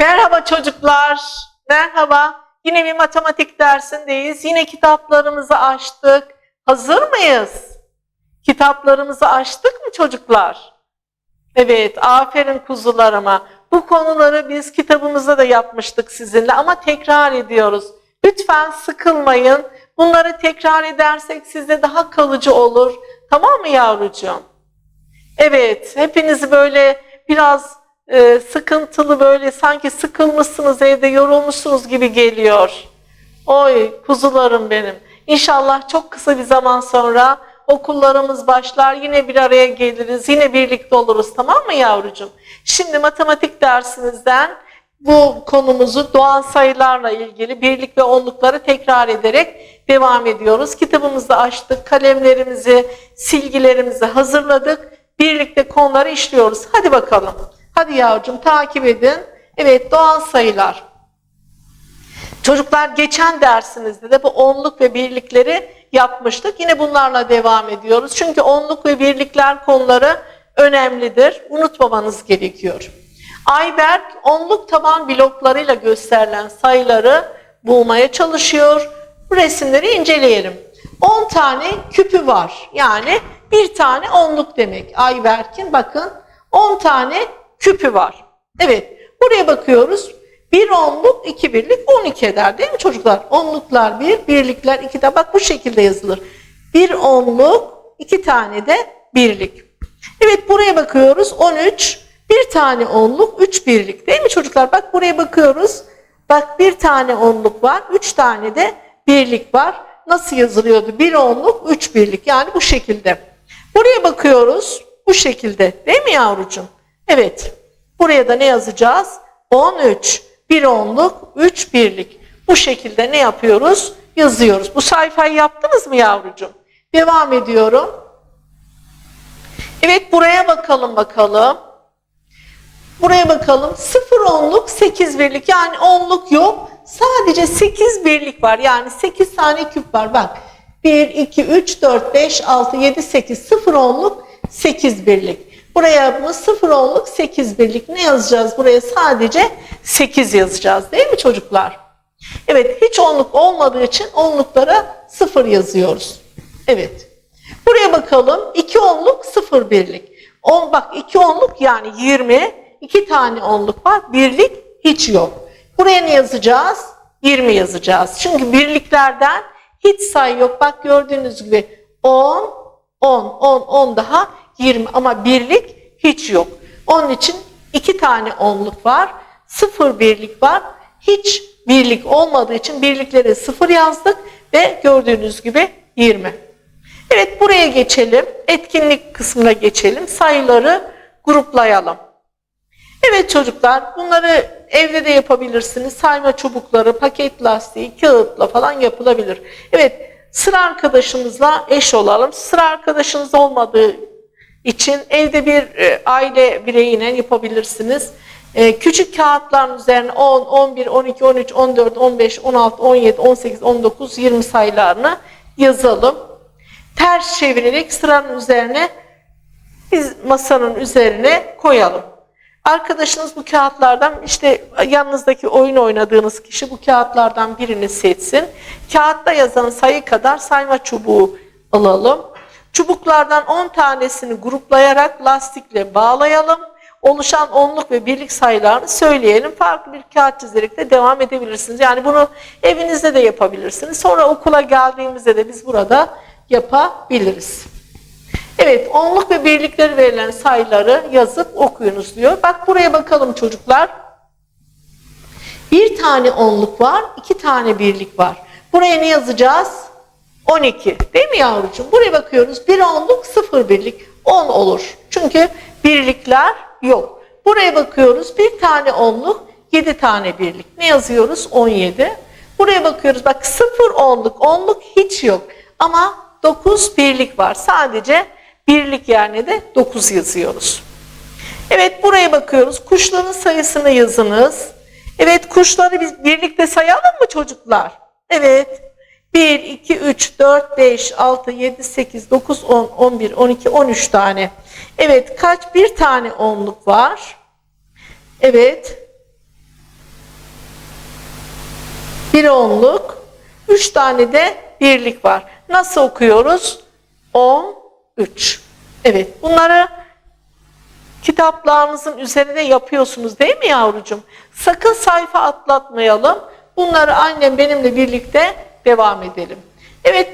Merhaba çocuklar. Merhaba. Yine bir matematik dersindeyiz. Yine kitaplarımızı açtık. Hazır mıyız? Kitaplarımızı açtık mı çocuklar? Evet, aferin kuzularıma. Bu konuları biz kitabımızda da yapmıştık sizinle ama tekrar ediyoruz. Lütfen sıkılmayın. Bunları tekrar edersek sizde daha kalıcı olur. Tamam mı yavrucuğum? Evet, hepinizi böyle biraz e, sıkıntılı böyle sanki sıkılmışsınız evde yorulmuşsunuz gibi geliyor. Oy kuzularım benim. İnşallah çok kısa bir zaman sonra okullarımız başlar. Yine bir araya geliriz. Yine birlikte oluruz. Tamam mı yavrucuğum? Şimdi matematik dersimizden bu konumuzu doğal sayılarla ilgili birlik ve onlukları tekrar ederek devam ediyoruz. Kitabımızı açtık. Kalemlerimizi, silgilerimizi hazırladık. Birlikte konuları işliyoruz. Hadi bakalım. Hadi yavrucuğum takip edin. Evet doğal sayılar. Çocuklar geçen dersimizde de bu onluk ve birlikleri yapmıştık. Yine bunlarla devam ediyoruz. Çünkü onluk ve birlikler konuları önemlidir. Unutmamanız gerekiyor. Ayberk onluk taban bloklarıyla gösterilen sayıları bulmaya çalışıyor. Bu resimleri inceleyelim. 10 tane küpü var. Yani bir tane onluk demek. Ayberk'in bakın 10 tane küpü var. Evet buraya bakıyoruz. Bir onluk, iki birlik 12 eder değil mi çocuklar? Onluklar bir, birlikler iki de bak bu şekilde yazılır. Bir onluk, iki tane de birlik. Evet buraya bakıyoruz 13, bir tane onluk, üç birlik değil mi çocuklar? Bak buraya bakıyoruz. Bak bir tane onluk var, üç tane de birlik var. Nasıl yazılıyordu? Bir onluk, üç birlik yani bu şekilde. Buraya bakıyoruz bu şekilde değil mi yavrucuğum? Evet. Buraya da ne yazacağız? 13, bir onluk, 3 birlik. Bu şekilde ne yapıyoruz? Yazıyoruz. Bu sayfayı yaptınız mı yavrucuğum? Devam ediyorum. Evet buraya bakalım bakalım. Buraya bakalım. 0 onluk, 8 birlik. Yani onluk yok. Sadece 8 birlik var. Yani 8 tane küp var. Bak. 1, 2, 3, 4, 5, 6, 7, 8. 0 onluk, 8 birlik. Buraya mı 0 onluk 8 birlik ne yazacağız? Buraya sadece 8 yazacağız değil mi çocuklar? Evet hiç onluk olmadığı için onluklara 0 yazıyoruz. Evet. Buraya bakalım 2 onluk 0 birlik. 10 bak 2 onluk yani 20. 2 tane onluk var. Birlik hiç yok. Buraya ne yazacağız? 20 yazacağız. Çünkü birliklerden hiç sayı yok. Bak gördüğünüz gibi 10, 10, 10, 10 daha 20 ama birlik hiç yok. Onun için iki tane onluk var. Sıfır birlik var. Hiç birlik olmadığı için birliklere sıfır yazdık ve gördüğünüz gibi 20. Evet buraya geçelim. Etkinlik kısmına geçelim. Sayıları gruplayalım. Evet çocuklar bunları evde de yapabilirsiniz. Sayma çubukları, paket lastiği, kağıtla falan yapılabilir. Evet sıra arkadaşımızla eş olalım. Sıra arkadaşınız olmadığı için evde bir e, aile bireyiyle yapabilirsiniz. E, küçük kağıtların üzerine 10, 11, 12, 13, 14, 15, 16, 17, 18, 19, 20 sayılarını yazalım. Ters çevirerek sıranın üzerine biz masanın üzerine koyalım. Arkadaşınız bu kağıtlardan işte yanınızdaki oyun oynadığınız kişi bu kağıtlardan birini seçsin. Kağıtta yazan sayı kadar sayma çubuğu alalım. Çubuklardan 10 tanesini gruplayarak lastikle bağlayalım. Oluşan onluk ve birlik sayılarını söyleyelim. Farklı bir kağıt çizerek de devam edebilirsiniz. Yani bunu evinizde de yapabilirsiniz. Sonra okula geldiğimizde de biz burada yapabiliriz. Evet, onluk ve birlikleri verilen sayıları yazıp okuyunuz diyor. Bak buraya bakalım çocuklar. Bir tane onluk var, iki tane birlik var. Buraya ne yazacağız? 12. Değil mi yavrucuğum? Buraya bakıyoruz. Bir onluk, sıfır birlik. 10 olur. Çünkü birlikler yok. Buraya bakıyoruz. Bir tane onluk, 7 tane birlik. Ne yazıyoruz? 17. Buraya bakıyoruz. Bak sıfır onluk, onluk hiç yok. Ama 9 birlik var. Sadece birlik yerine de 9 yazıyoruz. Evet buraya bakıyoruz. Kuşların sayısını yazınız. Evet kuşları biz birlikte sayalım mı çocuklar? Evet. 1, 2, 3, 4, 5, 6, 7, 8, 9, 10, 11, 12, 13 tane. Evet kaç? Bir tane onluk var. Evet. bir onluk, üç tane de birlik var. Nasıl okuyoruz? 10, 3. Evet bunları kitaplarınızın üzerine yapıyorsunuz değil mi yavrucuğum? Sakın sayfa atlatmayalım. Bunları annem benimle birlikte devam edelim. Evet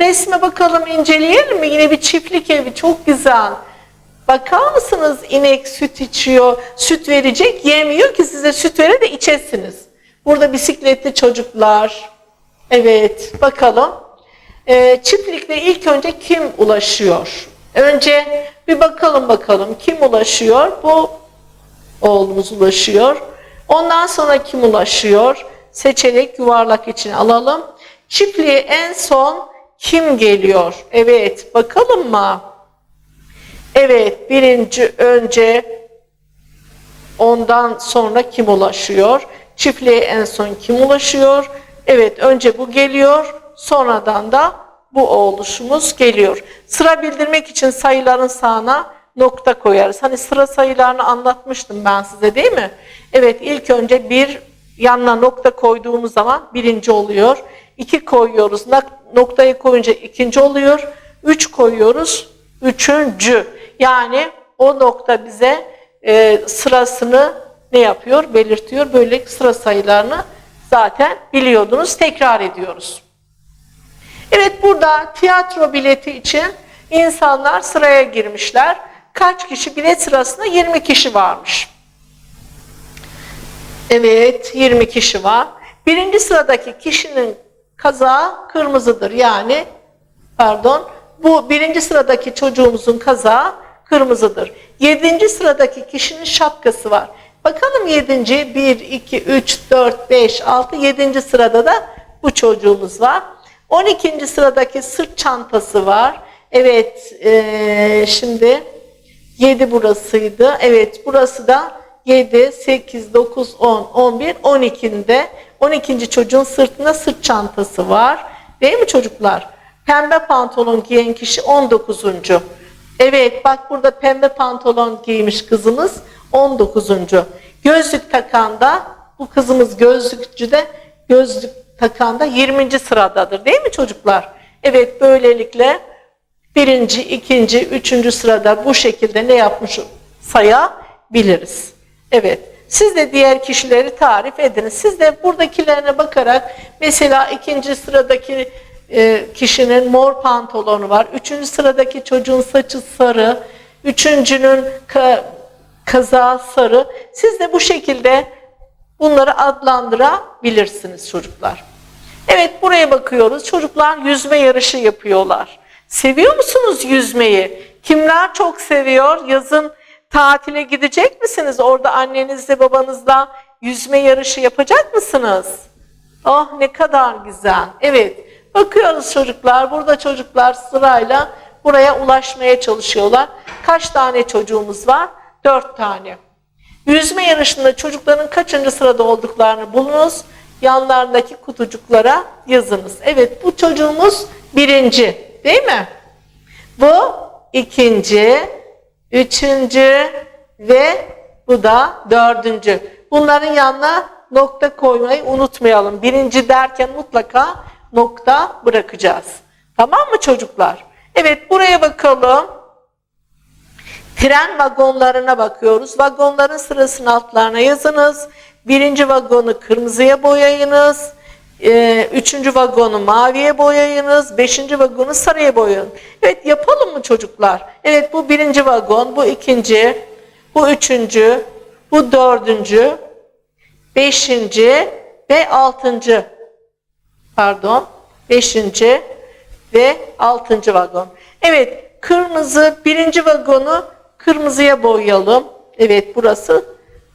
resme bakalım inceleyelim mi? Yine bir çiftlik evi çok güzel. Bakar mısınız inek süt içiyor, süt verecek, yemiyor ki size süt vere de içesiniz. Burada bisikletli çocuklar. Evet bakalım. Ee, çiftlikte ilk önce kim ulaşıyor? Önce bir bakalım bakalım kim ulaşıyor? Bu oğlumuz ulaşıyor. Ondan sonra kim ulaşıyor? Seçerek yuvarlak için alalım. Çiftliğe en son kim geliyor? Evet bakalım mı? Evet birinci önce ondan sonra kim ulaşıyor? Çiftliğe en son kim ulaşıyor? Evet önce bu geliyor sonradan da bu oluşumuz geliyor. Sıra bildirmek için sayıların sağına nokta koyarız. Hani sıra sayılarını anlatmıştım ben size değil mi? Evet ilk önce bir yanına nokta koyduğumuz zaman birinci oluyor. İki koyuyoruz. Nak- Noktayı koyunca ikinci oluyor. Üç koyuyoruz. Üçüncü. Yani o nokta bize e, sırasını ne yapıyor? Belirtiyor. Böyle sıra sayılarını zaten biliyordunuz. Tekrar ediyoruz. Evet burada tiyatro bileti için insanlar sıraya girmişler. Kaç kişi? Bilet sırasında 20 kişi varmış. Evet 20 kişi var. Birinci sıradaki kişinin kazağı kırmızıdır. Yani pardon bu birinci sıradaki çocuğumuzun kazağı kırmızıdır. Yedinci sıradaki kişinin şapkası var. Bakalım yedinci 1, 2, 3, 4, 5, 6, yedinci sırada da bu çocuğumuz var. 12. sıradaki sırt çantası var. Evet eee, şimdi 7 burasıydı. Evet burası da 7, 8, 9, 10, 11, 12'de 12. çocuğun sırtında sırt çantası var. Değil mi çocuklar? Pembe pantolon giyen kişi 19. Evet bak burada pembe pantolon giymiş kızımız 19. Gözlük takan da bu kızımız gözlükçü de gözlük takan da 20. sıradadır değil mi çocuklar? Evet böylelikle birinci, ikinci, üçüncü sırada bu şekilde ne yapmış sayabiliriz. Evet. Siz de diğer kişileri tarif ediniz. Siz de buradakilerine bakarak mesela ikinci sıradaki e, kişinin mor pantolonu var. Üçüncü sıradaki çocuğun saçı sarı. Üçüncünün ka- kazağı sarı. Siz de bu şekilde bunları adlandırabilirsiniz çocuklar. Evet buraya bakıyoruz. Çocuklar yüzme yarışı yapıyorlar. Seviyor musunuz yüzmeyi? Kimler çok seviyor? Yazın tatile gidecek misiniz? Orada annenizle babanızla yüzme yarışı yapacak mısınız? Oh ne kadar güzel. Evet bakıyoruz çocuklar. Burada çocuklar sırayla buraya ulaşmaya çalışıyorlar. Kaç tane çocuğumuz var? Dört tane. Yüzme yarışında çocukların kaçıncı sırada olduklarını bulunuz. Yanlarındaki kutucuklara yazınız. Evet bu çocuğumuz birinci değil mi? Bu ikinci, üçüncü ve bu da dördüncü. Bunların yanına nokta koymayı unutmayalım. Birinci derken mutlaka nokta bırakacağız. Tamam mı çocuklar? Evet buraya bakalım. Tren vagonlarına bakıyoruz. Vagonların sırasını altlarına yazınız. Birinci vagonu kırmızıya boyayınız. Ee, üçüncü vagonu maviye boyayınız. Beşinci vagonu sarıya boyayın. Evet yapalım mı çocuklar? Evet bu birinci vagon, bu ikinci, bu üçüncü, bu dördüncü, beşinci ve altıncı. Pardon, beşinci ve altıncı vagon. Evet kırmızı birinci vagonu kırmızıya boyayalım. Evet burası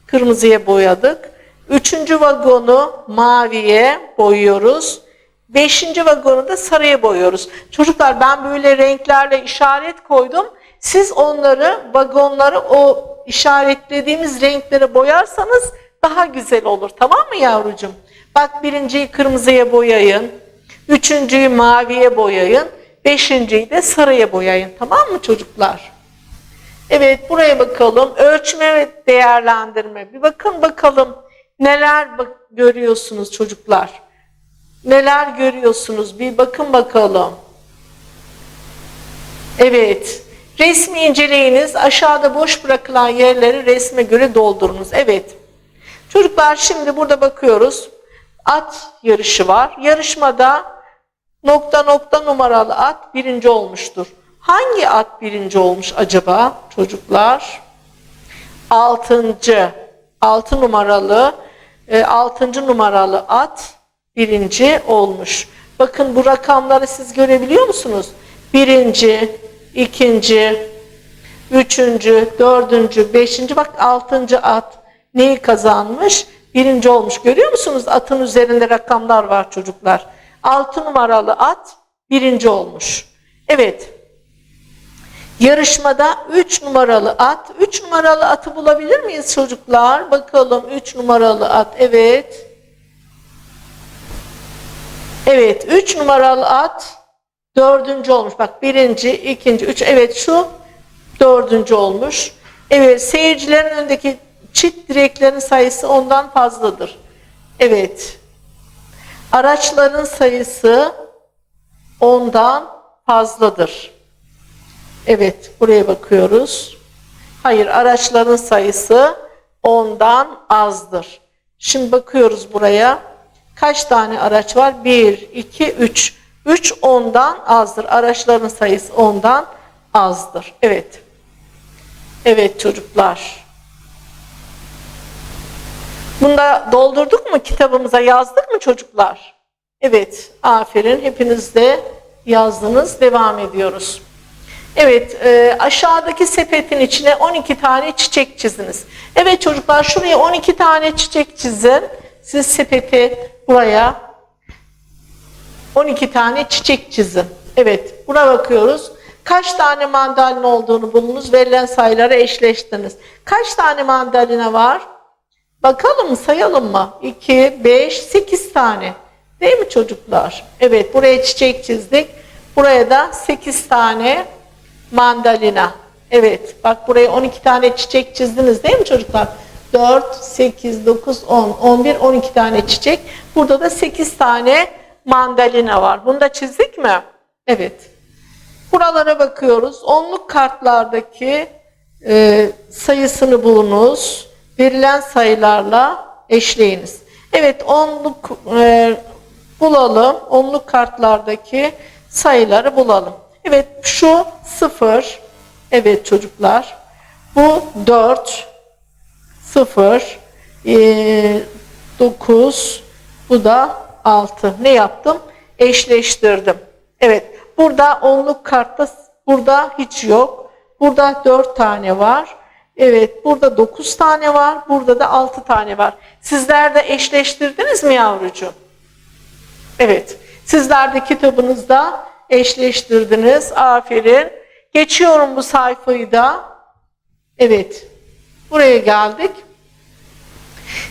kırmızıya boyadık. Üçüncü vagonu maviye boyuyoruz. Beşinci vagonu da sarıya boyuyoruz. Çocuklar ben böyle renklerle işaret koydum. Siz onları, vagonları o işaretlediğimiz renklere boyarsanız daha güzel olur. Tamam mı yavrucuğum? Bak birinciyi kırmızıya boyayın. Üçüncüyü maviye boyayın. Beşinciyi de sarıya boyayın. Tamam mı çocuklar? Evet buraya bakalım. Ölçme ve değerlendirme. Bir bakın bakalım neler bak görüyorsunuz çocuklar. Neler görüyorsunuz? Bir bakın bakalım. Evet. Resmi inceleyiniz. Aşağıda boş bırakılan yerleri resme göre doldurunuz. Evet. Çocuklar şimdi burada bakıyoruz. At yarışı var. Yarışmada nokta nokta numaralı at birinci olmuştur. Hangi at birinci olmuş acaba çocuklar? Altıncı. Altı numaralı. E, altıncı numaralı at birinci olmuş. Bakın bu rakamları siz görebiliyor musunuz? Birinci, ikinci, üçüncü, dördüncü, beşinci bak altıncı at neyi kazanmış? Birinci olmuş. Görüyor musunuz? Atın üzerinde rakamlar var çocuklar. Altı numaralı at birinci olmuş. Evet. Yarışmada 3 numaralı at. 3 numaralı atı bulabilir miyiz çocuklar? Bakalım 3 numaralı at. Evet. Evet 3 numaralı at dördüncü olmuş. Bak birinci, ikinci, üç. Evet şu dördüncü olmuş. Evet seyircilerin önündeki çift direklerin sayısı ondan fazladır. Evet. Araçların sayısı ondan fazladır. Evet, buraya bakıyoruz. Hayır, araçların sayısı ondan azdır. Şimdi bakıyoruz buraya. Kaç tane araç var? 1, 2, 3. 3 ondan azdır. Araçların sayısı ondan azdır. Evet. Evet çocuklar. Bunda doldurduk mu kitabımıza yazdık mı çocuklar? Evet, aferin. Hepiniz de yazdınız. Devam ediyoruz. Evet, e, aşağıdaki sepetin içine 12 tane çiçek çiziniz. Evet çocuklar, şuraya 12 tane çiçek çizin. Siz sepeti buraya 12 tane çiçek çizin. Evet, buna bakıyoruz. Kaç tane mandalina olduğunu bulunuz. Verilen sayıları eşleştiniz. Kaç tane mandalina var? Bakalım sayalım mı? 2, 5, 8 tane. Değil mi çocuklar? Evet, buraya çiçek çizdik. Buraya da 8 tane mandalina. Evet, bak buraya 12 tane çiçek çizdiniz değil mi çocuklar? 4, 8, 9, 10, 11, 12 tane çiçek. Burada da 8 tane mandalina var. Bunu da çizdik mi? Evet. Buralara bakıyoruz. Onluk kartlardaki e, sayısını bulunuz. Verilen sayılarla eşleyiniz. Evet, onluk e, bulalım. Onluk kartlardaki sayıları bulalım. Evet, şu 0. Evet çocuklar. Bu 4. 0. 9. Bu da 6. Ne yaptım? Eşleştirdim. Evet. Burada onluk kartta burada hiç yok. Burada 4 tane var. Evet. Burada 9 tane var. Burada da 6 tane var. Sizler de eşleştirdiniz mi yavrucuğum? Evet. Sizler de kitabınızda eşleştirdiniz. Aferin. Geçiyorum bu sayfayı da. Evet. Buraya geldik.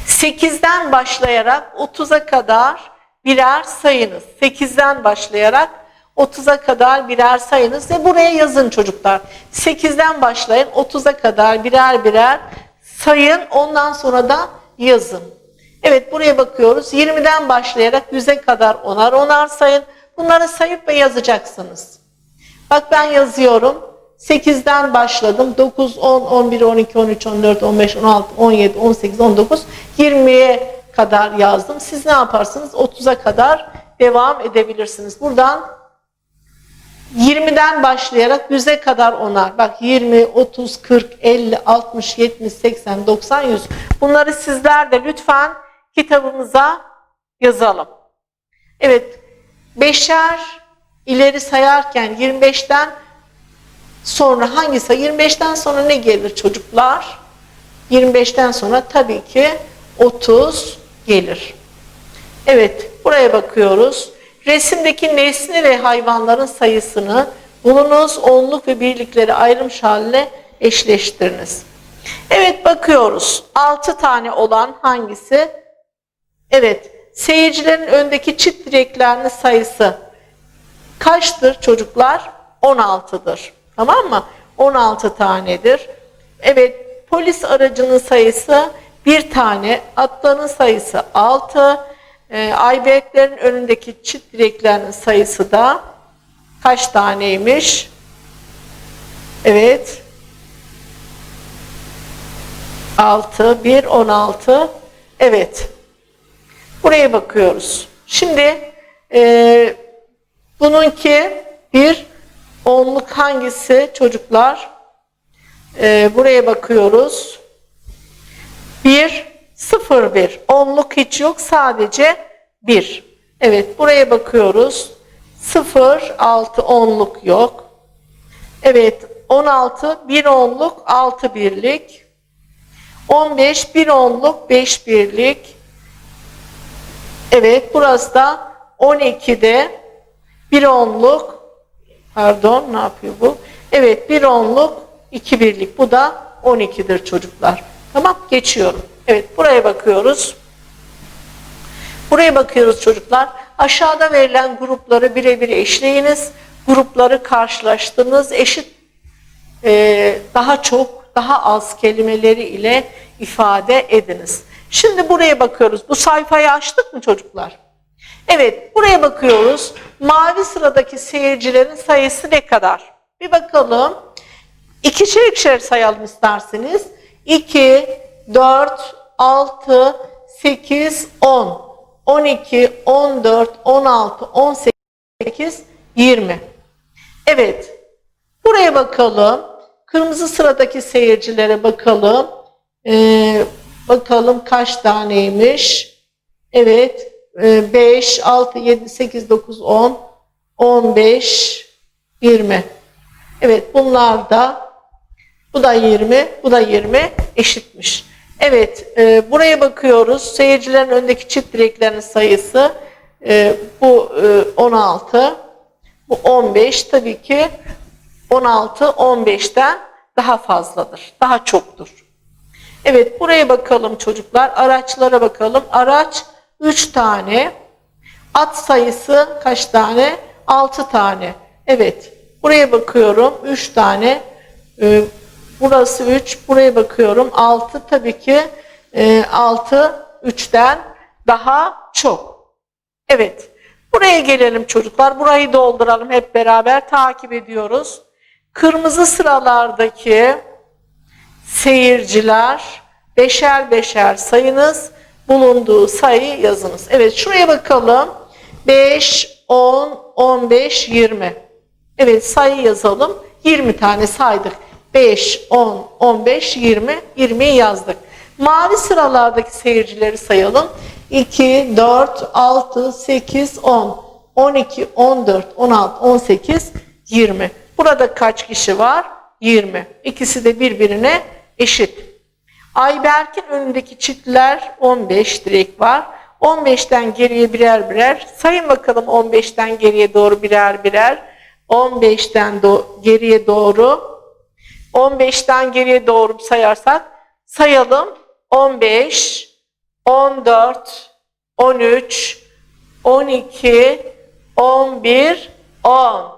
8'den başlayarak 30'a kadar birer sayınız. 8'den başlayarak 30'a kadar birer sayınız ve buraya yazın çocuklar. 8'den başlayın 30'a kadar birer birer sayın ondan sonra da yazın. Evet buraya bakıyoruz. 20'den başlayarak 100'e kadar onar onar sayın. Bunları sayıp ve yazacaksınız. Bak ben yazıyorum. 8'den başladım. 9, 10, 11, 12, 13, 14, 15, 16, 17, 18, 19, 20'ye kadar yazdım. Siz ne yaparsınız? 30'a kadar devam edebilirsiniz. Buradan 20'den başlayarak 100'e kadar onar. Bak 20, 30, 40, 50, 60, 70, 80, 90, 100. Bunları sizler de lütfen kitabımıza yazalım. Evet, beşer ileri sayarken 25'ten sonra hangi sayı? 25'ten sonra ne gelir çocuklar? 25'ten sonra tabii ki 30 gelir. Evet, buraya bakıyoruz. Resimdeki nesne ve hayvanların sayısını bulunuz, onluk ve birlikleri ayrılmış haline eşleştiriniz. Evet, bakıyoruz. 6 tane olan hangisi? Evet, seyircilerin öndeki çift direklerinin sayısı kaçtır çocuklar? 16'dır. Tamam mı? 16 tanedir. Evet, polis aracının sayısı bir tane, atların sayısı 6, E, Ayberklerin önündeki çift direklerin sayısı da kaç taneymiş? Evet. 6, 1, 16. Evet. Buraya bakıyoruz. Şimdi e, bununki bir onluk hangisi çocuklar? E, buraya bakıyoruz. 1, 0, 1. Onluk hiç yok. Sadece 1. Evet. Buraya bakıyoruz. 0, 6 onluk yok. Evet. 16, 1 onluk, 6 birlik. 15, 1 onluk, 5 birlik. Evet, burası da 12'de 1 onluk, pardon ne yapıyor bu? Evet, 1 onluk, 2 birlik. Bu da 12'dir çocuklar. Tamam, geçiyorum. Evet, buraya bakıyoruz. Buraya bakıyoruz çocuklar. Aşağıda verilen grupları birebir eşleyiniz. Grupları karşılaştırınız. Eşit e, daha çok, daha az kelimeleri ile ifade ediniz. Şimdi buraya bakıyoruz. Bu sayfayı açtık mı çocuklar? Evet, buraya bakıyoruz. Mavi sıradaki seyircilerin sayısı ne kadar? Bir bakalım. İkişer ikişer sayalım isterseniz. 2, 4, 6, 8, 10, 12, 14, 16, 18, 20. Evet, Buraya bakalım. Kırmızı sıradaki seyircilere bakalım. Ee, bakalım kaç taneymiş. Evet. 5, 6, 7, 8, 9, 10, 15, 20. Evet bunlar da bu da 20, bu da 20 eşitmiş. Evet e, buraya bakıyoruz. Seyircilerin öndeki çift direklerin sayısı e, bu e, 16, bu 15 tabii ki 16 15'ten daha fazladır. Daha çoktur. Evet buraya bakalım çocuklar. Araçlara bakalım. Araç 3 tane. At sayısı kaç tane? 6 tane. Evet. Buraya bakıyorum. 3 tane. Ee, burası 3. Buraya bakıyorum. 6 tabii ki e, 6 3'ten daha çok. Evet. Buraya gelelim çocuklar. Burayı dolduralım hep beraber takip ediyoruz. Kırmızı sıralardaki seyirciler beşer beşer sayınız. Bulunduğu sayı yazınız. Evet şuraya bakalım. 5, 10, 15, 20. Evet sayı yazalım. 20 tane saydık. 5, 10, 15, 20. 20'yi yazdık. Mavi sıralardaki seyircileri sayalım. 2, 4, 6, 8, 10, 12, 14, 16, 18, 20. Burada kaç kişi var? 20. İkisi de birbirine eşit. Ayberk'in önündeki çiftler 15 direk var. 15'ten geriye birer birer. Sayın bakalım 15'ten geriye doğru birer birer. 15'ten do geriye doğru. 15'ten geriye doğru sayarsak sayalım. 15, 14, 13, 12, 11, 10.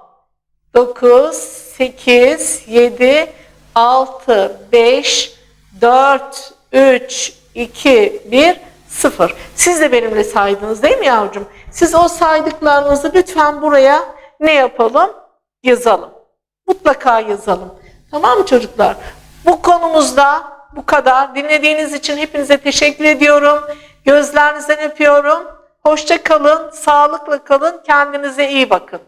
9, 8, 7, 6, 5, 4, 3, 2, 1, 0. Siz de benimle saydınız değil mi yavrucuğum? Siz o saydıklarınızı lütfen buraya ne yapalım? Yazalım. Mutlaka yazalım. Tamam mı çocuklar? Bu konumuzda bu kadar. Dinlediğiniz için hepinize teşekkür ediyorum. Gözlerinizden öpüyorum. Hoşça kalın, sağlıkla kalın, kendinize iyi bakın.